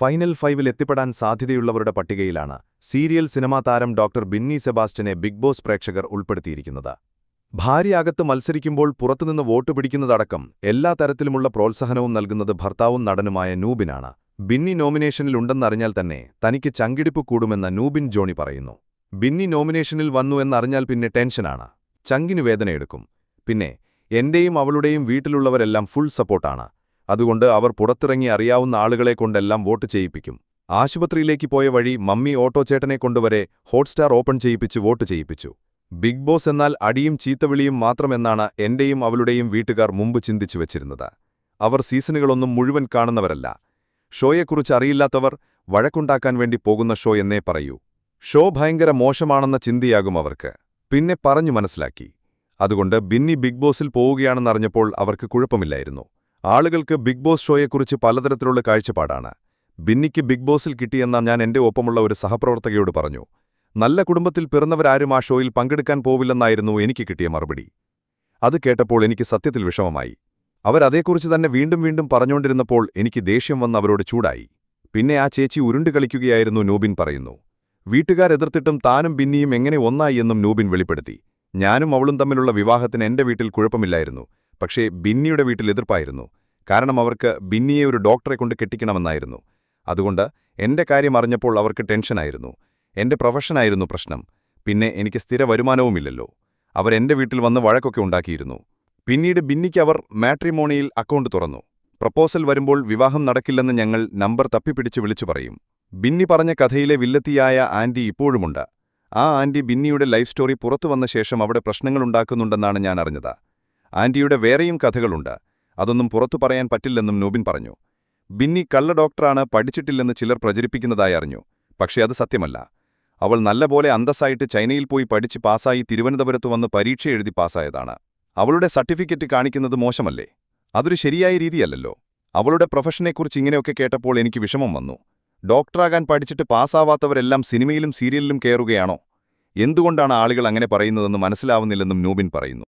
Final ഫൈവിൽ എത്തിപ്പെടാൻ സാധ്യതയുള്ളവരുടെ പട്ടികയിലാണ് സീരിയൽ സിനിമാ താരം ഡോക്ടർ ബിന്നി സെബാസ്റ്റ്യനെ ബിഗ് ബോസ് പ്രേക്ഷകർ ഉൾപ്പെടുത്തിയിരിക്കുന്നത്. ഭാര്യയകത്ത് മത്സരിക്കുമ്പോൾ പുറത്തുനിന്ന് വോട്ട് പിടിക്കുന്നതടക്കം എല്ലാ തരത്തിലുമുള്ള പ്രോത്സാഹനവും നൽകുന്നത് ഭർത്താവും നടനുമായ നൂബിനാണ്. ബിന്നി നോമിനേഷനിലുണ്ടെന്നറിഞ്ഞാൽ തന്നെ തനിക്ക് ചങ്കിടിപ്പ് കൂടുമെന്ന് നൂബിൻ ജോണി പറയുന്നു. ബിന്നി നോമിനേഷനിൽ വന്നു എന്നറിഞ്ഞാൽ പിന്നെ ടെൻഷനാണ്. ചങ്കിനു വേദനയെടുക്കും. പിന്നെ എന്റെയും അവളുടെയും വീട്ടിലുള്ളവരെല്ലാം ഫുൾ സപ്പോർട്ടാണ്. അതുകൊണ്ട് അവർ പുറത്തിറങ്ങി അറിയാവുന്ന ആളുകളെ കൊണ്ടെല്ലാം വോട്ട് ചെയ്യിപ്പിക്കും. ആശുപത്രിയിലേക്ക് പോയ വഴി മമ്മി ഓട്ടോചേട്ടനെ കൊണ്ടുവരെ ഹോട്ട്സ്റ്റാർ ഓപ്പൺ ചെയ്യിപ്പിച്ച് വോട്ട് ചെയ്യിപ്പിച്ചു. ബിഗ് ബോസ് എന്നാൽ അടിയും ചീത്തവിളിയും മാത്രമെന്നാണ് എന്റെയും അവളുടെയും വീട്ടുകാർ മുമ്പ് ചിന്തിച്ചു വച്ചിരുന്നത്. അവർ സീസണുകളൊന്നും മുഴുവൻ കാണുന്നവരല്ല. ഷോയെക്കുറിച്ച് അറിയില്ലാത്തവർ വഴക്കുണ്ടാക്കാൻ വേണ്ടി പോകുന്ന ഷോ എന്നേ പറയൂ. ഷോ ഭയങ്കര മോശമാണെന്ന ചിന്തയാകും അവർക്ക്. പിന്നെ പറഞ്ഞു മനസ്സിലാക്കി. അതുകൊണ്ട് ബിന്നി ബിഗ് ബോസിൽ പോവുകയാണെന്നറിഞ്ഞപ്പോൾ അവർക്ക് കുഴപ്പമില്ലായിരുന്നു. ആളുകൾക്ക് ബിഗ് ബോസ് ഷോയെക്കുറിച്ച് പലതരത്തിലുള്ള കാഴ്ചപ്പാടാണ്. ബിന്നിക്ക് ബിഗ് ബോസിൽ കിട്ടിയെന്ന ഞാൻ എന്റെ ഒപ്പമുള്ള ഒരു സഹപ്രവർത്തകയോട് പറഞ്ഞു നല്ല കുടുംബത്തിൽ പിറന്നവരാരും ആ ഷോയിൽ പങ്കെടുക്കാൻ പോവില്ലെന്നായിരുന്നു എനിക്ക് കിട്ടിയ മറുപടി. അത് കേട്ടപ്പോൾ എനിക്ക് സത്യത്തിൽ വിഷമമായി. അവരതേക്കുറിച്ച് തന്നെ വീണ്ടും വീണ്ടും പറഞ്ഞുകൊണ്ടിരുന്നപ്പോൾ എനിക്ക് ദേഷ്യം വന്ന് അവരോട് ചൂടായി. പിന്നെ ആ ചേച്ചി ഉരുണ്ടു കളിക്കുകയായിരുന്നു നൂബിൻ പറയുന്നു. വീട്ടുകാരെതിർത്തിട്ടും താനും ബിന്നിയും എങ്ങനെ ഒന്നായി എന്നും നൂബിൻ വെളിപ്പെടുത്തി. ഞാനും അവളും തമ്മിലുള്ള വിവാഹത്തിന് എന്റെ വീട്ടിൽ കുഴപ്പമില്ലായിരുന്നു പക്ഷേ ബിന്നിയുടെ വീട്ടിൽ എതിർപ്പായിരുന്നു. കാരണം അവർക്ക് ബിന്നിയെ ഒരു ഡോക്ടറെ കൊണ്ട് കെട്ടിക്കണമെന്നായിരുന്നു. അതുകൊണ്ട് എന്റെ കാര്യം അറിഞ്ഞപ്പോൾ അവർക്ക് ടെൻഷനായിരുന്നു. എന്റെ പ്രൊഫഷനായിരുന്നു പ്രശ്നം. പിന്നെ എനിക്ക് സ്ഥിര വരുമാനവുമില്ലല്ലോ. അവരെന്റെ വീട്ടിൽ വന്ന് വഴക്കൊക്കെ ഉണ്ടാക്കിയിരുന്നു. പിന്നീട് ബിന്നിക്ക് അവർ മാട്രിമോണിയിൽ അക്കൗണ്ട് തുറന്നു. പ്രപ്പോസൽ വരുമ്പോൾ വിവാഹം നടക്കില്ലെന്ന് ഞങ്ങൾ നമ്പർ തപ്പിപ്പിടിച്ച് വിളിച്ചു പറയും. ബിന്നി പറഞ്ഞ കഥയിലെ വില്ലത്തിയായ ആന്റി ഇപ്പോഴുമുണ്ട്. ആ ആന്റി ബിന്നിയുടെ ലൈഫ് സ്റ്റോറി പുറത്തു വന്ന ശേഷം അവിടെ പ്രശ്നങ്ങളുണ്ടാക്കുന്നുണ്ടെന്നാണ് ഞാൻ അറിഞ്ഞത്. ആന്റിയുടെ വേറെയും കഥകളുണ്ട്. അതൊന്നും പുറത്തു പറയാൻ പറ്റില്ലെന്നും നൂബിൻ പറഞ്ഞു. ബിന്നി കള്ള ഡോക്ടറാണ് പഠിച്ചിട്ടില്ലെന്ന് ചിലർ പ്രചരിപ്പിക്കുന്നതായി അറിഞ്ഞു. പക്ഷേ അത് സത്യമല്ല. അവൾ നല്ലപോലെ അന്തസ്സായിട്ട് ചൈനയിൽ പോയി പഠിച്ച് പാസായി തിരുവനന്തപുരത്ത് വന്ന് പരീക്ഷ എഴുതി പാസായതാണ് അവളുടെ സർട്ടിഫിക്കറ്റ് കാണിക്കുന്നത് മോശമല്ലേ? അതൊരു ശരിയായ രീതിയല്ലല്ലോ. അവളുടെ പ്രൊഫഷനെക്കുറിച്ച് ഇങ്ങനെയൊക്കെ കേട്ടപ്പോൾ എനിക്ക് വിഷമം വന്നു. ഡോക്ടറാകാൻ പഠിച്ചിട്ട് പാസ്സാവാത്തവരെല്ലാം സിനിമയിലും സീരിയലിലും കയറുകയാണോ? എന്തുകൊണ്ടാണ് ആളുകൾ അങ്ങനെ പറയുന്നതെന്ന് മനസ്സിലാവുന്നില്ലെന്നും നൂബിൻ പറയുന്നു.